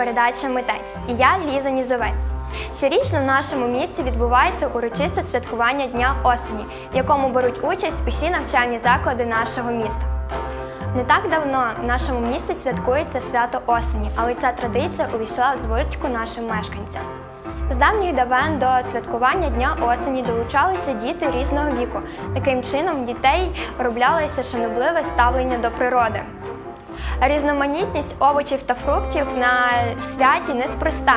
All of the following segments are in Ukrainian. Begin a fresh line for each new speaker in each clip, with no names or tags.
передача Митець і я Ліза Нізовець. Щорічно в нашому місті відбувається урочисте святкування Дня осені, в якому беруть участь усі навчальні заклади нашого міста. Не так давно в нашому місті святкується свято осені, але ця традиція увійшла в звичку нашим мешканцям. З давніх давен до святкування Дня осені долучалися діти різного віку. Таким чином, дітей вироблялося шанобливе ставлення до природи. Різноманітність овочів та фруктів на святі неспроста.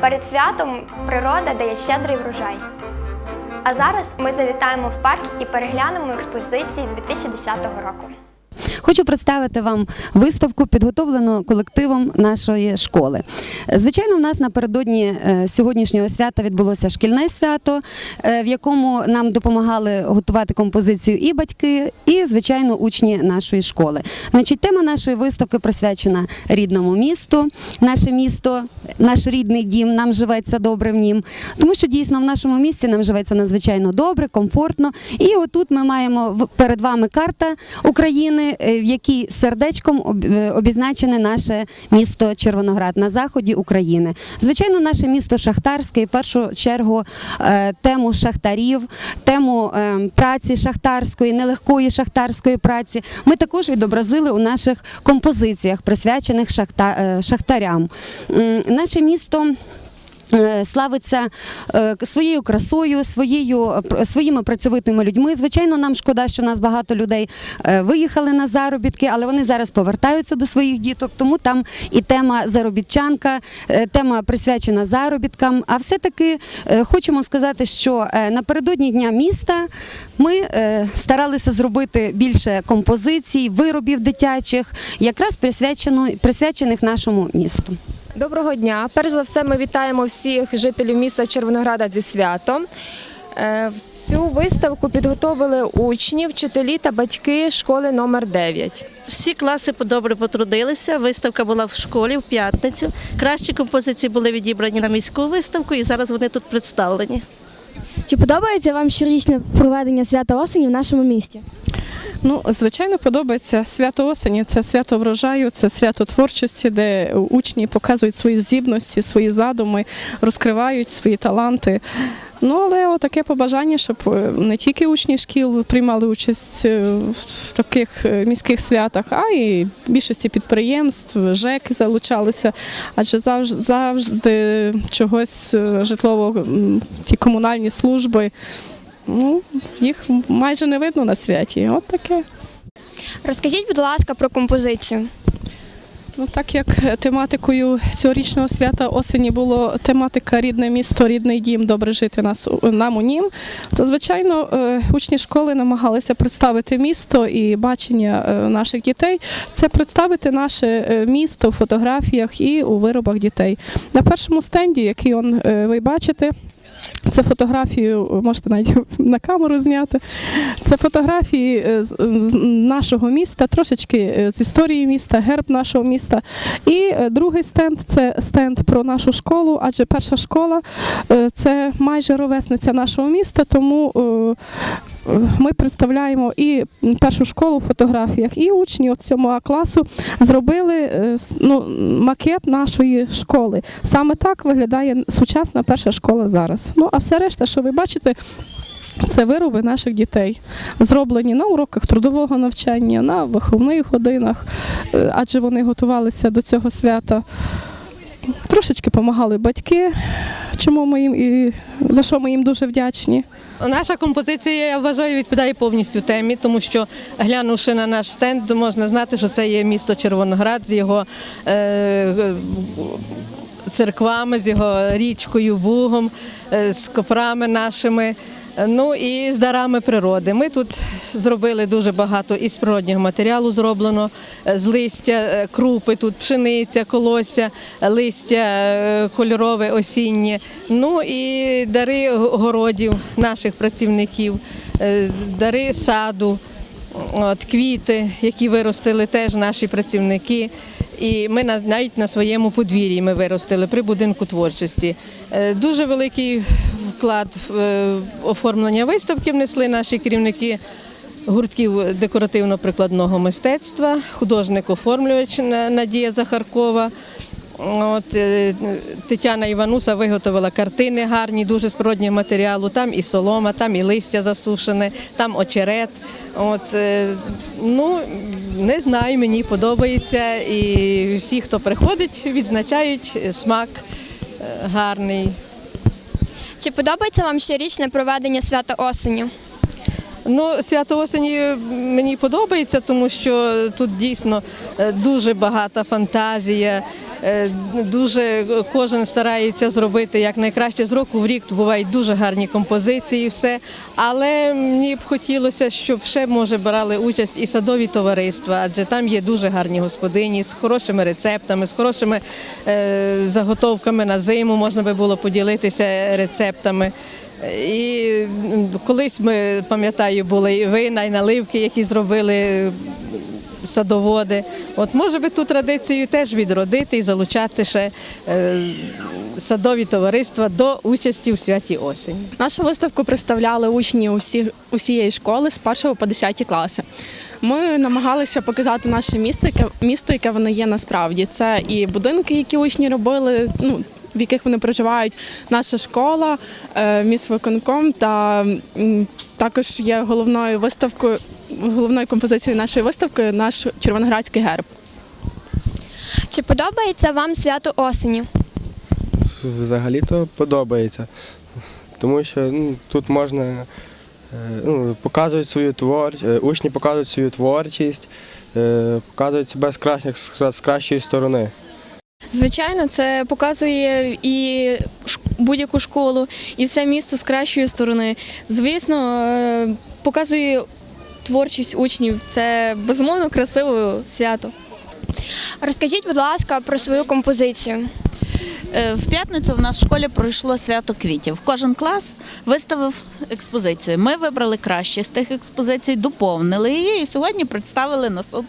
Перед святом природа дає щедрий врожай. А зараз ми завітаємо в парк і переглянемо експозиції 2010 року.
Хочу представити вам виставку, підготовлену колективом нашої школи. Звичайно, у нас напередодні е, сьогоднішнього свята відбулося шкільне свято, е, в якому нам допомагали готувати композицію і батьки, і звичайно учні нашої школи. Значить, тема нашої виставки присвячена рідному місту. Наше місто, наш рідний дім, нам живеться добре в нім. Тому що дійсно в нашому місті нам живеться надзвичайно добре, комфортно. І отут ми маємо перед вами карта України, е, в якій сердечком е, обізначене наше місто Червоноград на заході України. Звичайно, наше місто Шахтарське, в першу чергу е, тему шахтарів, тему е, праці шахтарської, нелегкої шахтарської праці. Ми також відобразили у наших композиціях, присвячених шахта, шахтарям. Наше місто. Е, Славиться е, своєю красою, своєю своїми працьовитими людьми. Звичайно, нам шкода, що в нас багато людей е, виїхали на заробітки, але вони зараз повертаються до своїх діток. Тому там і тема заробітчанка, тема присвячена заробіткам. А все-таки хочемо сказати, що напередодні дня міста ми старалися зробити більше композицій, виробів дитячих, якраз присвячених нашому місту.
Доброго дня. Перш за все, ми вітаємо всіх жителів міста Червонограда зі святом. Е, Цю виставку підготовили учні, вчителі та батьки школи номер 9.
Всі класи добре потрудилися. Виставка була в школі в п'ятницю. Кращі композиції були відібрані на міську виставку, і зараз вони тут представлені.
Чи подобається вам щорічне проведення свята осені в нашому місті?
Ну, звичайно, подобається свято осені. Це свято врожаю, це свято творчості, де учні показують свої здібності, свої задуми, розкривають свої таланти. Ну, але таке побажання, щоб е, не тільки учні шкіл приймали участь е, в таких е, міських святах, а й більшості підприємств, ЖЕК залучалися, адже завжди, завжди чогось житлово ті комунальні служби. Ну, їх майже не видно на святі. От таке.
Розкажіть, будь ласка, про композицію.
Ну, так як тематикою цьогорічного свята осені було тематика рідне місто, рідний дім, добре жити нас нам у нім, то звичайно е, учні школи намагалися представити місто і бачення е, наших дітей. Це представити наше е, місто в фотографіях і у виробах дітей. На першому стенді, який он, ви бачите. Це фотографію можете навіть на камеру зняти. Це фотографії е, з з нашого міста, трошечки е, з історії міста, герб нашого міста. І е, другий стенд це стенд про нашу школу, адже перша школа е, це майже ровесниця нашого міста, тому е, е, ми представляємо і першу школу в фотографіях, і учні от 7 А класу зробили е, ну, макет нашої школи. Саме так виглядає сучасна перша школа зараз. Ну а все решта, що ви бачите. Це вироби наших дітей, зроблені на уроках трудового навчання, на виховних годинах, е, адже вони готувалися до цього свята. Трошечки допомагали батьки, чому ми їм і за що ми їм дуже вдячні.
Наша композиція, я вважаю, відповідає повністю темі, тому що глянувши на наш стенд, можна знати, що це є місто Червоноград з його е, церквами, з його річкою, Бугом, е, з копрами нашими. Ну і з дарами природи. Ми тут зробили дуже багато із природнього матеріалу зроблено, е, з листя, е, крупи, тут пшениця, колосся, листя е, кольорове, осіннє. Ну і дари городів наших працівників, е, дари саду. От, квіти, які виростили теж наші працівники. І ми навіть на своєму подвір'ї ми виростили при будинку творчості. Е, Дуже великий вклад в е, оформлення виставки внесли наші керівники гуртків декоративно-прикладного мистецтва, художник-оформлювач Надія Захаркова. От е, Тетяна Івануса виготовила картини гарні, дуже з природнього матеріалу. Там і солома, там і листя засушене, там очерет. От, е, ну, не знаю, мені подобається. І всі, хто приходить, відзначають смак е, гарний.
Чи подобається вам щорічне проведення свята осені?
Ну, свято осені мені подобається, тому що тут дійсно дуже багата фантазія. Е, Дуже кожен старається зробити як найкраще з року в рік. Бувають дуже гарні композиції, все. Але мені б хотілося, щоб ще може брали участь і садові товариства, адже там є дуже гарні господині з хорошими рецептами, з хорошими е, заготовками на зиму. Можна би було поділитися рецептами. І колись ми пам'ятаю, були і вина, і наливки, які зробили садоводи. От може би ту традицію теж відродити і залучати ще е, садові товариства до участі у святі осені.
Нашу виставку представляли учні усі, усієї школи з 1 по 10 класи. Ми намагалися показати наше місце, яке, місто, яке воно є насправді. Це і будинки, які учні робили, ну, в яких вони проживають, наша школа, е, міськвиконком та також є головною виставкою, головною композицією нашої виставки наш червоноградський герб.
Чи подобається вам свято осені?
Взагалі-то подобається, тому що ну, тут можна е, ну, показують свою творчість, учні показують свою творчість, е, показують себе з, кращих, з кращої сторони.
Звичайно, це показує і будь-яку школу, і все місто з кращої сторони. Звісно, е, показує творчість учнів. Це безумовно красиве свято.
Розкажіть, будь ласка, про свою композицію.
Е, В п'ятницю в нас в школі пройшло свято квітів. Кожен клас виставив експозицію. Ми вибрали краще з тих експозицій, доповнили її і сьогодні представили на суд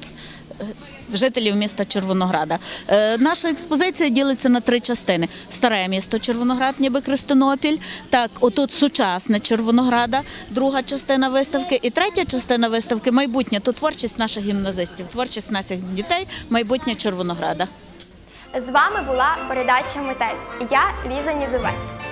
жителів міста Червонограда. Е, Наша експозиція ділиться на три частини: старе місто Червоноград, ніби Крестинопіль. Так, отут сучасне Червонограда, друга частина виставки, і третя частина виставки майбутнє. Тут творчість наших гімназистів, творчість наших дітей, майбутнє Червонограда.
З вами була передача Митець я Ліза Нізовець.